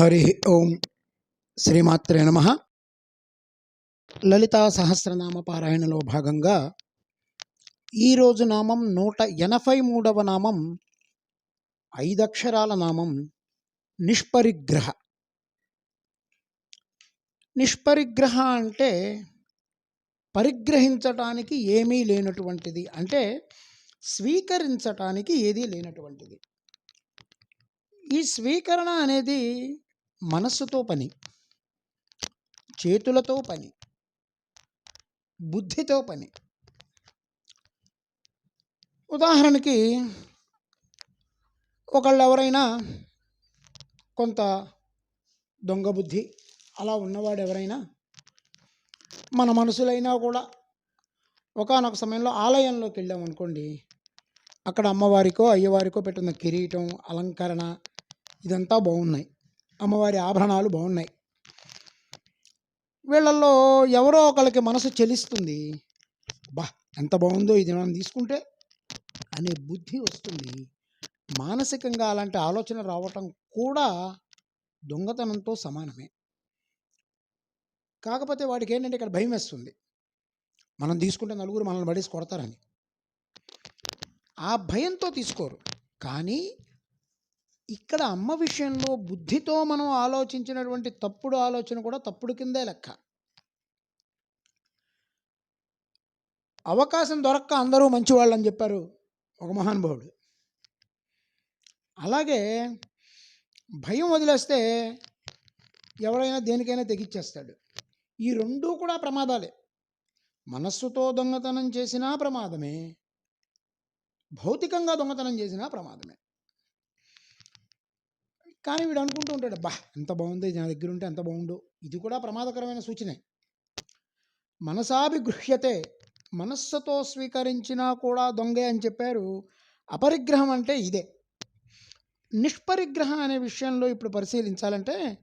హరి ఓం శ్రీమాత్రే నమ. లలితా సహస్రనామ పారాయణలో భాగంగా ఈరోజు నామం నూట ఎనభై మూడవ నామం ఐదక్షరాల నామం నిష్పరిగ్రహ. నిష్పరిగ్రహ అంటే పరిగ్రహించటానికి ఏమీ లేనటువంటిది అంటే స్వీకరించటానికి ఏదీ లేనటువంటిది. ఈ స్వీకరణ అనేది మనస్సుతో పని చేతులతో పని బుద్ధితో పని. ఉదాహరణకి ఒకళ్ళు ఎవరైనా కొంత దొంగ బుద్ధి అలా ఉన్నవాడు ఎవరైనా మన మనసులైనా కూడా ఒకానొక సమయంలో ఆలయంలోకి వెళ్ళామనుకోండి అక్కడ అమ్మవారికో అయ్యవారికో పెట్టిన కిరీటం అలంకరణ ఇదంతా బాగున్నాయి. అమ్మవారి ఆభరణాలు బాగున్నాయి వీళ్ళల్లో ఎవరో ఒకళ్ళకి మనసు చెలిస్తుంది. బా ఎంత బాగుందో ఇది మనం తీసుకుంటే అనే బుద్ధి వస్తుంది. మానసికంగా అలాంటి ఆలోచన రావటం కూడా దొంగతనంతో సమానమే. కాకపోతే వాడికి ఏంటంటే ఇక్కడ భయం వేస్తుంది. మనం తీసుకుంటే నలుగురు మనల్ని పడేసి కొడతారని. ఆ భయంతో తీసుకోరు. కానీ ఇక్కడ అమ్మ విషయంలో బుద్ధితో మనం ఆలోచించినటువంటి తప్పుడు ఆలోచన కూడా తప్పుడు కిందే లెక్క. అవకాశం దొరక్క అందరూ మంచివాళ్ళు అని చెప్పారు ఒక మహానుభావుడు. అలాగే భయం వదిలేస్తే ఎవరైనా దేనికైనా తెగిచ్చేస్తాడు. ఈ రెండూ కూడా ప్రమాదాలే. మనస్సుతో దొంగతనం చేసినా ప్రమాదమే. భౌతికంగా దొంగతనం చేసినా ప్రమాదమే. కానీ వీడు అనుకుంటూ ఉంటాడు బా ఎంత బాగుంది నా దగ్గర ఉంటే ఎంత బాగుండు. ఇది కూడా ప్రమాదకరమైన సూచనే. మనసాభిగృహ్యతే మనస్సుతో స్వీకరించినా కూడా దొంగే అని చెప్పారు. అపరిగ్రహం అంటే ఇదే. నిష్పరిగ్రహం అనే విషయంలో ఇప్పుడు పరిశీలించాలంటే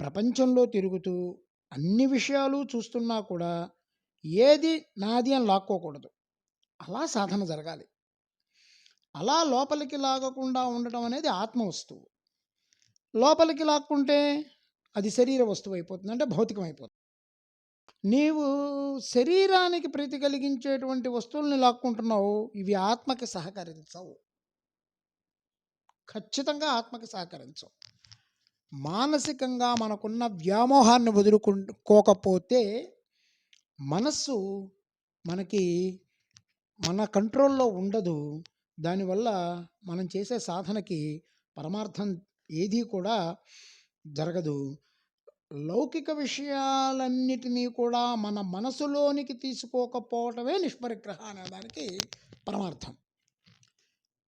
ప్రపంచంలో తిరుగుతూ అన్ని విషయాలు చూస్తున్నా కూడా ఏది నాది అని లాక్కోకూడదు. అలా సాధన జరగాలి. అలా లోపలికి లాగకుండా ఉండటం అనేది ఆత్మ వస్తువు లోపలికి లాక్కుంటే అది శరీర వస్తువు అయిపోతుంది అంటే భౌతికం అయిపోతుంది. నీవు శరీరానికి ప్రీతి కలిగించేటువంటి వస్తువుల్ని లాక్కుంటున్నావు ఇవి ఆత్మకి సహకరించవు. ఖచ్చితంగా ఆత్మకి సహకరించవు. మానసికంగా మనకున్న వ్యామోహాన్ని వదులుకోకపోతే మనస్సు మనకి మన కంట్రోల్లో ఉండదు. దానివల్ల మనం చేసే సాధనకి పరమార్థం ఏదీ కూడా జరగదు. లౌకిక విషయాలన్నిటినీ కూడా మన మనసులోనికి తీసుకోకపోవటమే నిష్పరిగ్రహ అనేదానికి పరమార్థం.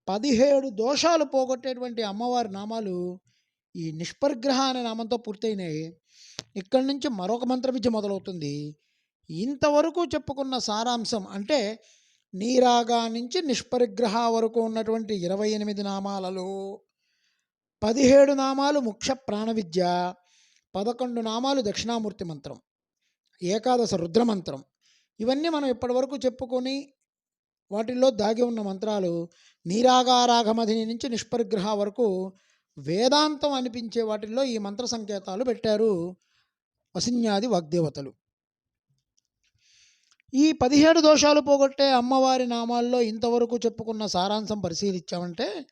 పదిహేడు దోషాలు పోగొట్టేటువంటి అమ్మవారి నామాలు ఈ నిష్పరిగ్రహ అనే నామంతో పూర్తయినాయి. ఇక్కడి నుంచి మరొక మంత్ర విద్య మొదలవుతుంది. ఇంతవరకు చెప్పుకున్న సారాంశం అంటే నీరాగా నుంచి నిష్పరిగ్రహ వరకు ఉన్నటువంటి ఇరవై ఎనిమిది నామాలలో పదిహేడు నామాలు ముఖ్య ప్రాణ విద్య పదకొండు నామాలు దక్షిణామూర్తి మంత్రం ఏకాదశ రుద్ర మంత్రం. ఇవన్నీ మనం ఇప్పటివరకు చెప్పుకొని వాటిల్లో దాగి ఉన్న మంత్రాలు నీరాగారాగమధిని నుంచి నిష్పరిగ్రహ వరకు వేదాంతం అనిపించే వాటిల్లో ఈ మంత్ర సంకేతాలు పెట్టారు వసిన్యాది వాగ్దేవతలు. ఈ పదిహేడు దోషాలు పోగొట్టే అమ్మవారి నామాల్లో ఇంతవరకు చెప్పుకున్న సారాంశం పరిశీలించామంటే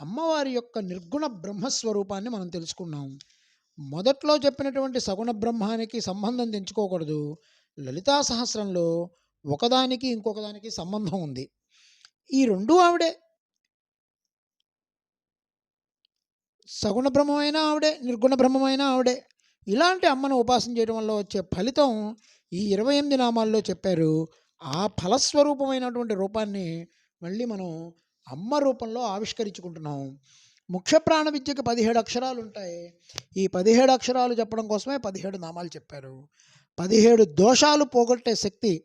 అమ్మవారి యొక్క నిర్గుణ బ్రహ్మస్వరూపాన్ని మనం తెలుసుకున్నాం. మొదట్లో చెప్పినటువంటి సగుణ బ్రహ్మానికి సంబంధం తెంచుకోకూడదు. లలితా సహస్రంలో ఒకదానికి ఇంకొకదానికి సంబంధం ఉంది. ఈ రెండు ఆవిడే. సగుణ బ్రహ్మమైనా ఆవిడే నిర్గుణ బ్రహ్మమైనా ఆవిడే. ఇలాంటి అమ్మను ఉపాసన చేయడం వల్ల వచ్చే ఫలితం ఈ ఇరవై ఎనిమిది నామాల్లో చెప్పారు. ఆ ఫలస్వరూపమైనటువంటి రూపాన్ని మళ్ళీ మనం అమ్మ రూపంలో ఆవిష్కరించుకుంటున్నాం. ముఖ్య ప్రాణ విద్యకు పదిహేడు అక్షరాలు ఉంటాయి. ఈ పదిహేడు అక్షరాలు చెప్పడం కోసమే పదిహేడు నామాలు చెప్పారు. పదిహేడు దోషాలు పోగొట్టే శక్తి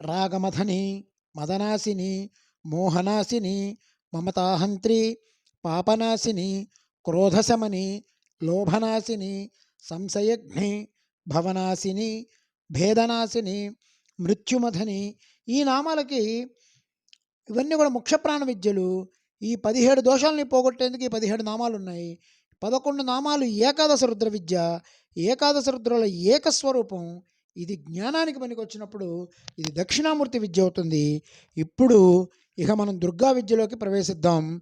రాగమథని మదనాశిని మోహనాశిని మమతాహంత్రి పాపనాశిని క్రోధశమని లోభనాశిని సంశయఘ్ని భవనాశిని భేదనాశిని మృత్యుమథని ఈ నామాలకి ఇవన్నీ కూడా ముఖ్య ప్రాణ విద్యలు. ఈ పదిహేడు దోషాలని పోగొట్టేందుకు ఈ పదిహేడు నామాలు ఉన్నాయి పదకొండు నామాలు ఏకాదశ రుద్ర విద్య. ఏకాదశ రుద్రుల ఏకస్వరూపం ఇది జ్ఞానానికి పనికొచ్చినప్పుడు ఇది దక్షిణామూర్తి విద్య అవుతుంది. ఇప్పుడు ఇక మనం దుర్గా విద్యలోకి ప్రవేశిద్దాం.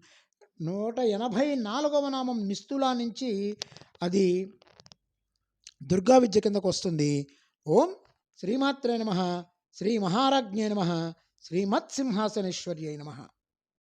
నూట ఎనభై నాలుగవ నామం నిస్తులా నుంచి అది దుర్గా విద్య కిందకు వస్తుంది. ఓం శ్రీమాత్రే నమ. శ్రీ మహారాజ్ఞే నమ. శ్రీమత్సింహాసనేశ్వర్యై నమ.